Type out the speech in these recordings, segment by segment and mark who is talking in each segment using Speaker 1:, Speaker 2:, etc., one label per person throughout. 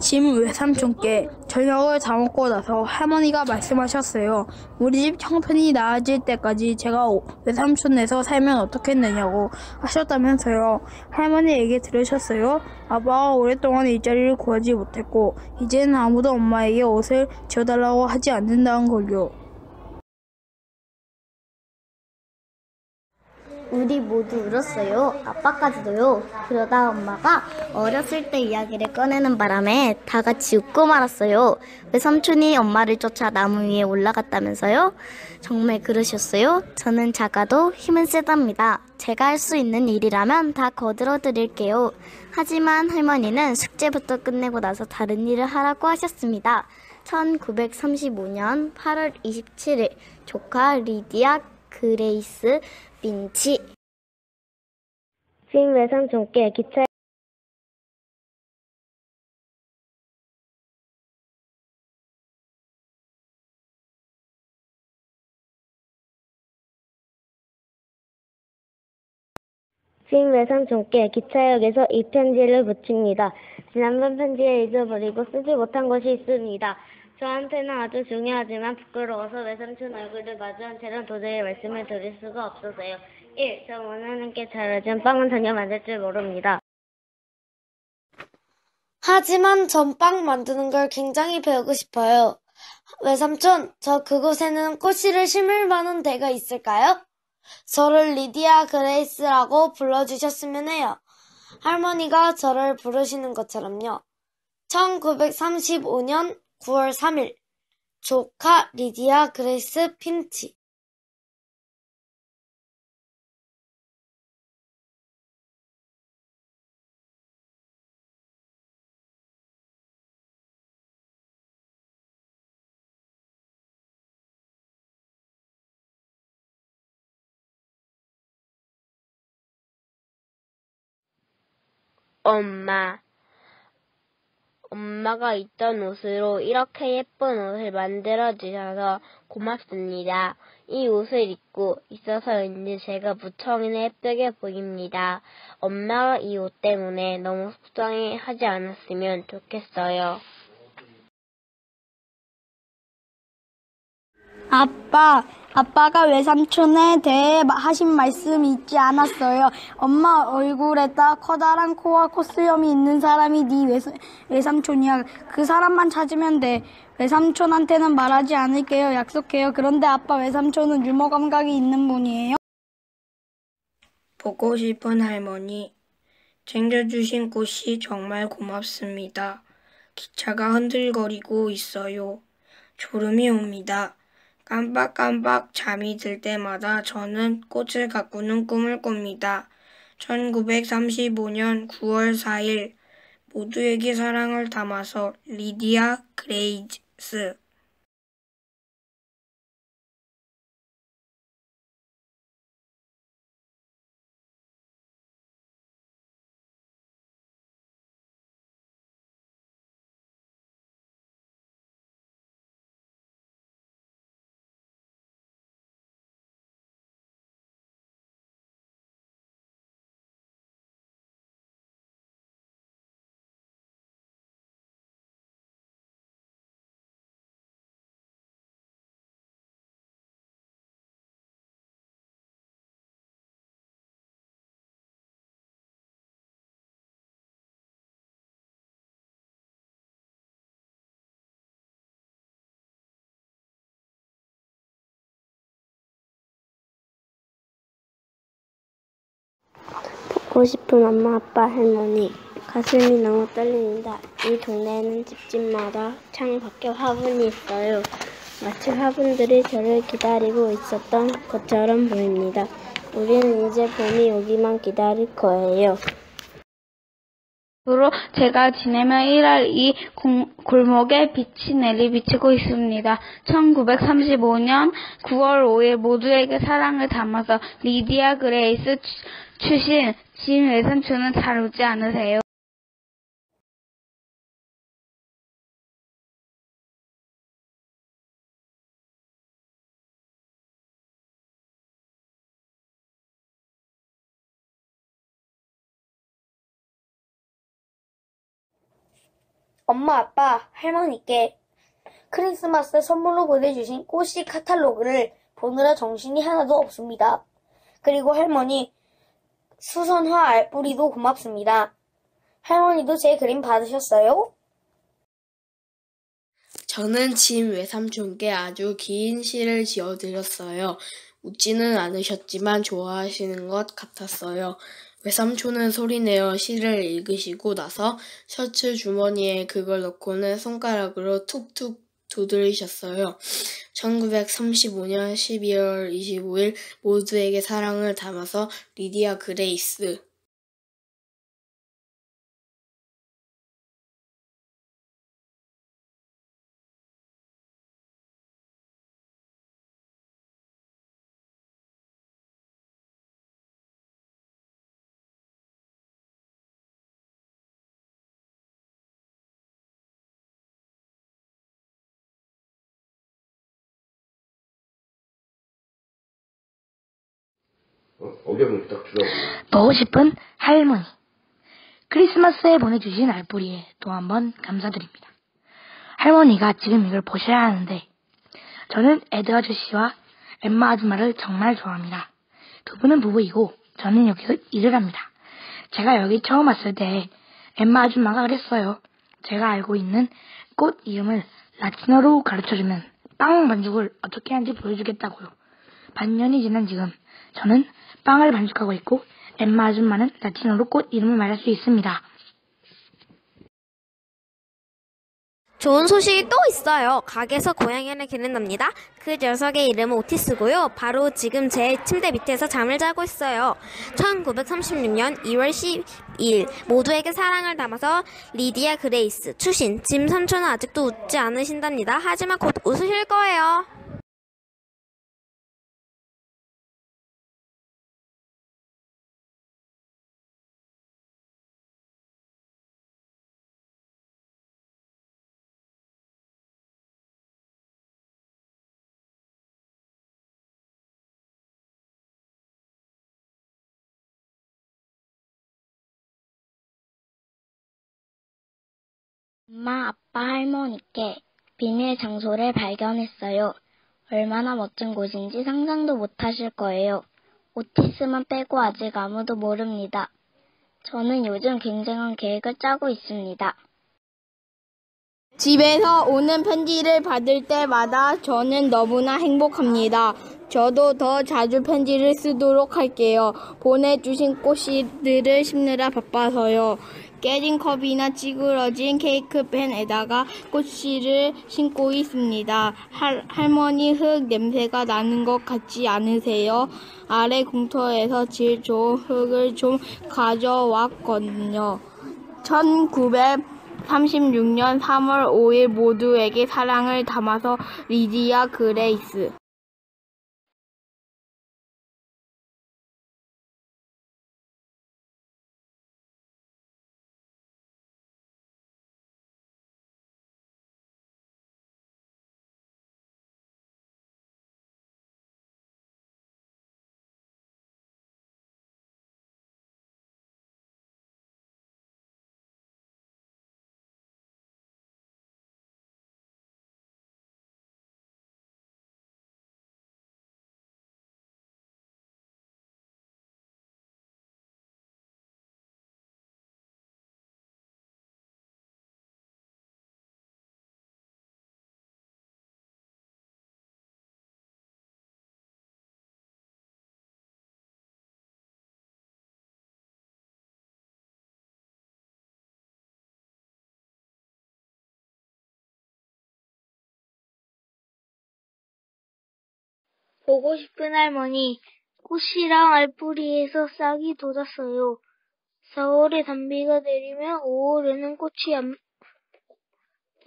Speaker 1: 짐 외삼촌께 저녁을 다 먹고 나서 할머니가 말씀하셨어요. 우리 집 형편이 나아질 때까지 제가 오- 외삼촌네서 살면 어떻겠느냐고 하셨다면서요. 할머니 얘기 들으셨어요? 아빠가 오랫동안 일자리를 구하지 못했고 이제는 아무도 엄마에게 옷을 지어달라고 하지 않는다는 걸요.
Speaker 2: 우리 모두 울었어요. 아빠까지도요. 그러다 엄마가 어렸을 때 이야기를 꺼내는 바람에 다 같이 웃고 말았어요. 외삼촌이 엄마를 쫓아 나무 위에 올라갔다면서요? 정말 그러셨어요? 저는 작아도 힘은 세답니다. 제가 할 수 있는 일이라면 다 거들어 드릴게요. 하지만 할머니는 숙제부터 끝내고 나서 다른 일을 하라고 하셨습니다. 1935년 8월 27일 조카 리디아 그레이스 빈치 진 외삼촌께 기차 진 외삼촌께 기차역에서 이 편지를 붙입니다. 지난번 편지에 잊어버리고 쓰지 못한 것이 있습니다. 저한테는 아주 중요하지만 부끄러워서 외삼촌 얼굴을 마주한 채로 도저히 말씀을 드릴 수가 없어서요. 1. 저 원하는 게 잘하지만 빵은 전혀 만들 줄 모릅니다.
Speaker 3: 하지만 전 빵 만드는 걸 굉장히 배우고 싶어요. 외삼촌, 저 그곳에는 꽃씨를 심을 만한 데가 있을까요? 저를 리디아 그레이스라고 불러주셨으면 해요. 할머니가 저를 부르시는 것처럼요. 1935년 9월 3일, 조카 리디아 그레이스 핀치.
Speaker 4: 엄마. 엄마가 입던 옷으로 이렇게 예쁜 옷을 만들어 주셔서 고맙습니다. 이 옷을 입고 있어서인지 제가 무척이나 예쁘게 보입니다. 엄마가 이 옷 때문에 너무 속상해 하지 않았으면 좋겠어요.
Speaker 1: 아빠, 아빠가 외삼촌에 대해 마- 하신 말씀이 있지 않았어요. 엄마 얼굴에다 커다란 코와 콧수염이 있는 사람이 네 외, 외삼촌이야. 그 사람만 찾으면 돼. 외삼촌한테는 말하지 않을게요. 약속해요. 그런데 아빠 외삼촌은 유머 감각이 있는 분이에요?
Speaker 5: 보고 싶은 할머니. 챙겨주신 꽃이 정말 고맙습니다. 기차가 흔들거리고 있어요. 졸음이 옵니다. 깜빡깜빡 잠이 들 때마다 저는 꽃을 가꾸는 꿈을 꿉니다. 1935년 9월 4일 모두에게 사랑을 담아서 리디아 그레이스
Speaker 2: 보고 싶은 엄마, 아빠, 할머니. 가슴이 너무 떨립니다. 이 동네에는 집집마다 창 밖에 화분이 있어요. 마치 화분들이 저를 기다리고 있었던 것처럼 보입니다. 우리는 이제 봄이 오기만 기다릴 거예요.
Speaker 6: 앞으로 제가 지내며 일할 이 공- 골목에 빛이 내리비치고 있습니다. 1935년 9월 5일 모두에게 사랑을 담아서 리디아 그레이스 추- 출신 진 외삼촌은 잘 웃지 않으세요?
Speaker 7: 엄마, 아빠, 할머니께 크리스마스 선물로 보내주신 꽃씨 카탈로그를 보느라 정신이 하나도 없습니다. 그리고 할머니, 수선화 알뿌리도 고맙습니다. 할머니도 제 그림 받으셨어요?
Speaker 8: 저는 짐 외삼촌께 아주 긴 시를 지어드렸어요. 웃지는 않으셨지만 좋아하시는 것 같았어요. 외삼촌은 소리내어 시를 읽으시고 나서 셔츠 주머니에 그걸 넣고는 손가락으로 툭툭 두드리셨어요. 1935년 12월 25일 모두에게 사랑을 담아서 리디아 그레이스
Speaker 9: 어? 억양을 딱 주라고.
Speaker 10: 보고 싶은 할머니. 크리스마스에 보내주신 알뿌리에 또 한 번 감사드립니다. 할머니가 지금 이걸 보셔야 하는데, 저는 에드 아저씨와 엠마 아줌마를 정말 좋아합니다. 두 분은 부부이고, 저는 여기서 일을 합니다. 제가 여기 처음 왔을 때, 엠마 아줌마가 그랬어요. 제가 알고 있는 꽃 이름을 라틴어로 가르쳐주면 빵 반죽을 어떻게 하는지 보여주겠다고요. 반년이 지난 지금, 저는 빵을 반죽하고 있고 엠마 아줌마는 라틴어로 꽃 이름을 말할 수 있습니다.
Speaker 11: 좋은 소식이 또 있어요. 가게에서 고양이를 기른답니다. 그 녀석의 이름은 오티스고요. 바로 지금 제 침대 밑에서 잠을 자고 있어요. 1936년 2월 12일 모두에게 사랑을 담아서 리디아 그레이스 추신 짐 삼촌은 아직도 웃지 않으신답니다. 하지만 곧 웃으실 거예요.
Speaker 12: 엄마, 아빠, 할머니께 비밀 장소를 발견했어요. 얼마나 멋진 곳인지 상상도 못하실 거예요. 오티스만 빼고 아직 아무도 모릅니다. 저는 요즘 굉장한 계획을 짜고 있습니다.
Speaker 13: 집에서 오는 편지를 받을 때마다 저는 너무나 행복합니다. 저도 더 자주 편지를 쓰도록 할게요. 보내주신 꽃씨들을 심느라 바빠서요. 깨진 컵이나 찌그러진 케이크팬에다가 꽃씨를 심고 있습니다. 할, 할머니 흙 냄새가 나는 것 같지 않으세요? 아래 공터에서 질 좋은 흙을 좀 가져왔거든요. 1936년 3월 5일 모두에게 사랑을 담아서 리디아 그레이스
Speaker 14: 보고 싶은 할머니, 꽃이랑 알뿌리에서 싹이 돋았어요. 4월에 단비가 내리면 5월에는 꽃이 안,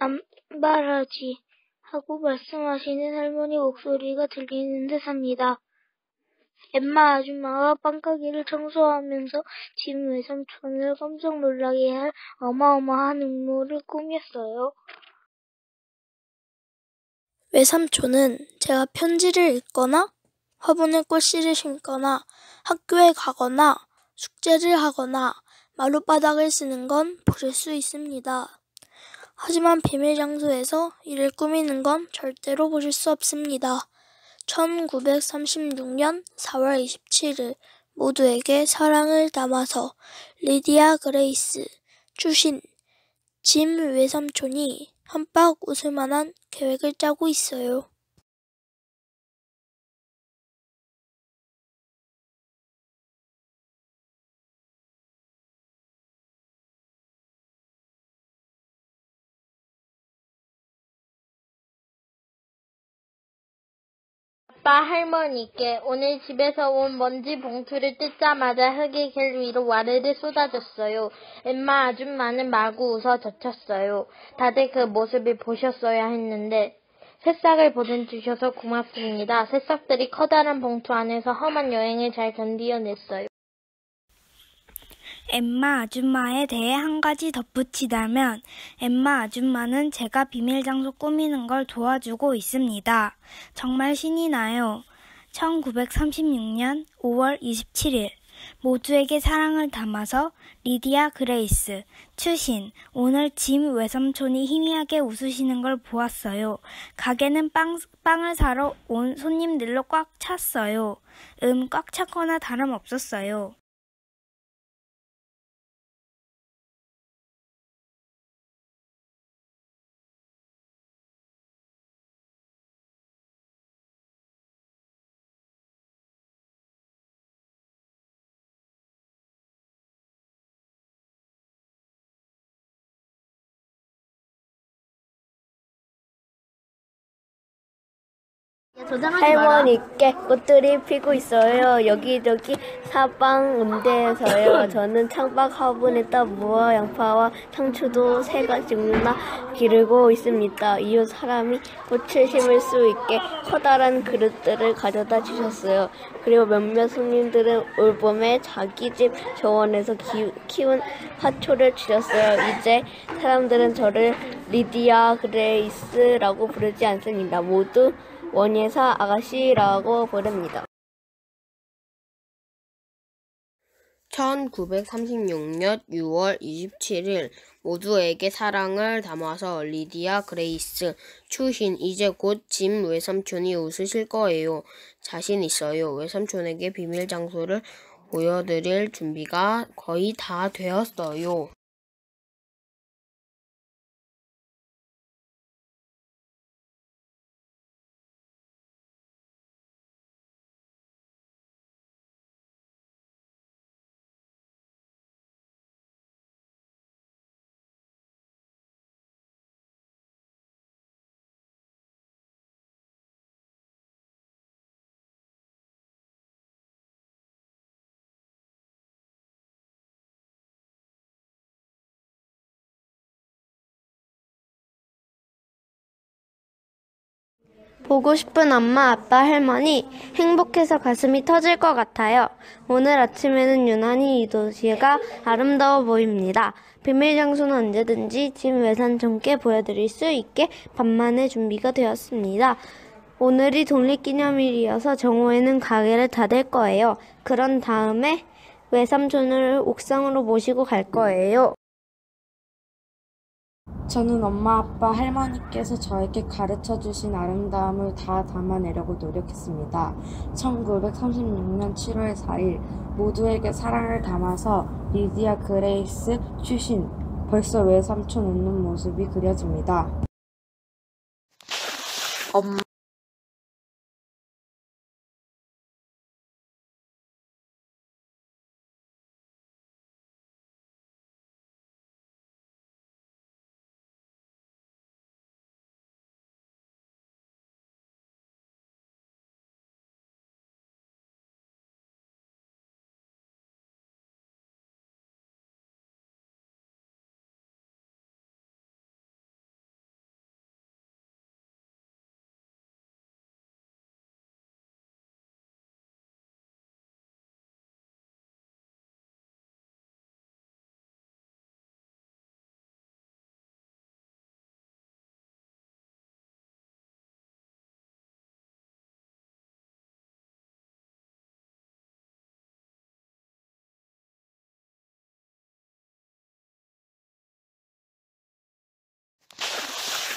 Speaker 14: 안 바라지 하고 말씀하시는 할머니 목소리가 들리는 듯합니다. 엠마 아줌마가 빵가게를 청소하면서 집 외삼촌을 깜짝 놀라게 할 어마어마한 음모를 꾸몄어요.
Speaker 7: 외삼촌은 제가 편지를 읽거나 화분에 꽃씨를 심거나 학교에 가거나 숙제를 하거나 마룻바닥을 쓰는 건 보실 수 있습니다. 하지만 비밀 장소에서 이를 꾸미는 건 절대로 보실 수 없습니다. 1936년 4월 27일 모두에게 사랑을 담아서 리디아 그레이스, 주신, 짐 외삼촌이 한박 웃을 만한 계획을 짜고 있어요.
Speaker 15: 아빠 할머니께 오늘 집에서 온 먼지 봉투를 뜯자마자 흙이 길 위로 와르르 쏟아졌어요. 엠마 아줌마는 마구 웃어 젖혔어요. 다들 그 모습을 보셨어야 했는데 새싹을 보내주셔서 고맙습니다. 새싹들이 커다란 봉투 안에서 험한 여행을 잘 견디어냈어요.
Speaker 16: 엠마 아줌마에 대해 한 가지 덧붙이자면 엠마 아줌마는 제가 비밀 장소 꾸미는 걸 도와주고 있습니다. 정말 신이 나요. 1936년 5월 27일 모두에게 사랑을 담아서 리디아 그레이스 추신 오늘 짐 외삼촌이 희미하게 웃으시는 걸 보았어요. 가게는 빵, 빵을 사러 온 손님들로 꽉 찼어요. 음, 꽉 찼거나 다름없었어요.
Speaker 4: 할머니께 꽃들이 피고 있어요. 여기저기 사방 음대에서요. 저는 창밖 화분에다 무와 양파와 상추도 세 가지 종류나 기르고 있습니다. 이웃 사람이 꽃을 심을 수 있게 커다란 그릇들을 가져다 주셨어요. 그리고 몇몇 손님들은 올 봄에 자기 집 정원에서 기, 키운 화초를 주셨어요. 이제 사람들은 저를 리디아 그레이스라고 부르지 않습니다. 모두 원예사 아가씨라고 부릅니다.
Speaker 8: 1936년 6월 27일 모두에게 사랑을 담아서 리디아 그레이스 추신 이제 곧 짐 외삼촌이 웃으실 거예요. 자신 있어요. 외삼촌에게 비밀 장소를 보여드릴 준비가 거의 다 되었어요.
Speaker 3: 보고 싶은 엄마, 아빠, 할머니, 행복해서 가슴이 터질 것 같아요. 오늘 아침에는 유난히 이 도시가 아름다워 보입니다. 비밀 장소는 언제든지 짐 외산촌께 보여드릴 수 있게 반만의 준비가 되었습니다. 오늘이 독립기념일이어서 정오에는 가게를 닫을 거예요. 그런 다음에 외삼촌을 옥상으로 모시고 갈 거예요.
Speaker 17: 저는 엄마, 아빠, 할머니께서 저에게 가르쳐 주신 아름다움을 다 담아내려고 노력했습니다. 1936년 7월 4일 모두에게 사랑을 담아서 리디아 그레이스 추신 벌써 외삼촌 웃는 모습이 그려집니다.
Speaker 8: 엄마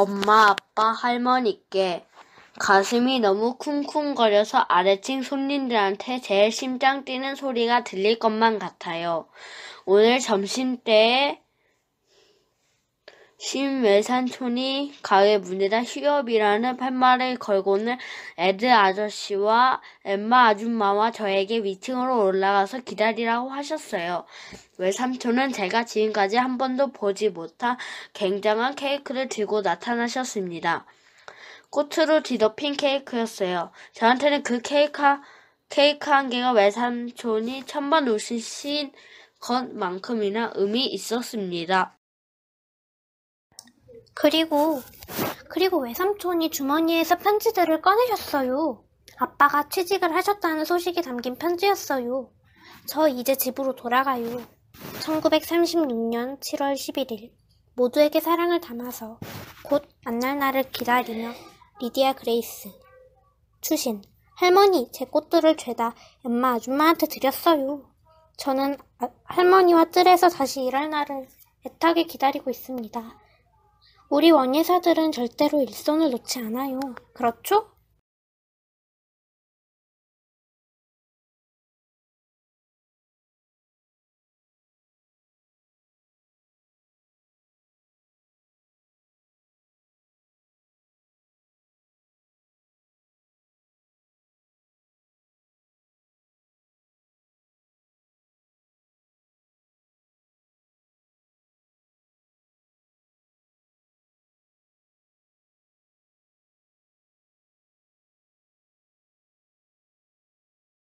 Speaker 15: 엄마, 아빠, 할머니께 가슴이 너무 쿵쿵거려서 아래층 손님들한테 제일 심장 뛰는 소리가 들릴 것만 같아요. 오늘 점심때에 신외산촌이 가게 문에다 휴업이라는 팻말을 걸고는 에드 아저씨와 엠마 아줌마와 저에게 위층으로 올라가서 기다리라고 하셨어요. 외삼촌은 제가 지금까지 한 번도 보지 못한 굉장한 케이크를 들고 나타나셨습니다. 꽃으로 뒤덮인 케이크였어요. 저한테는 그 케이크, 케이크 한 개가 외삼촌이 천번 웃으신 것만큼이나 의미 있었습니다.
Speaker 18: 그리고, 그리고 외삼촌이 주머니에서 편지들을 꺼내셨어요. 아빠가 취직을 하셨다는 소식이 담긴 편지였어요. 저 이제 집으로 돌아가요. 1936년 7월 11일. 모두에게 사랑을 담아서 곧 만날 날을 기다리며 리디아 그레이스. 추신. 할머니, 제 꽃들을 죄다 엠마 아줌마한테 드렸어요. 저는 아- 할머니와 뜰에서 다시 일할 날을 애타게 기다리고 있습니다. 우리 원예사들은 절대로 일손을 놓지 않아요. 그렇죠?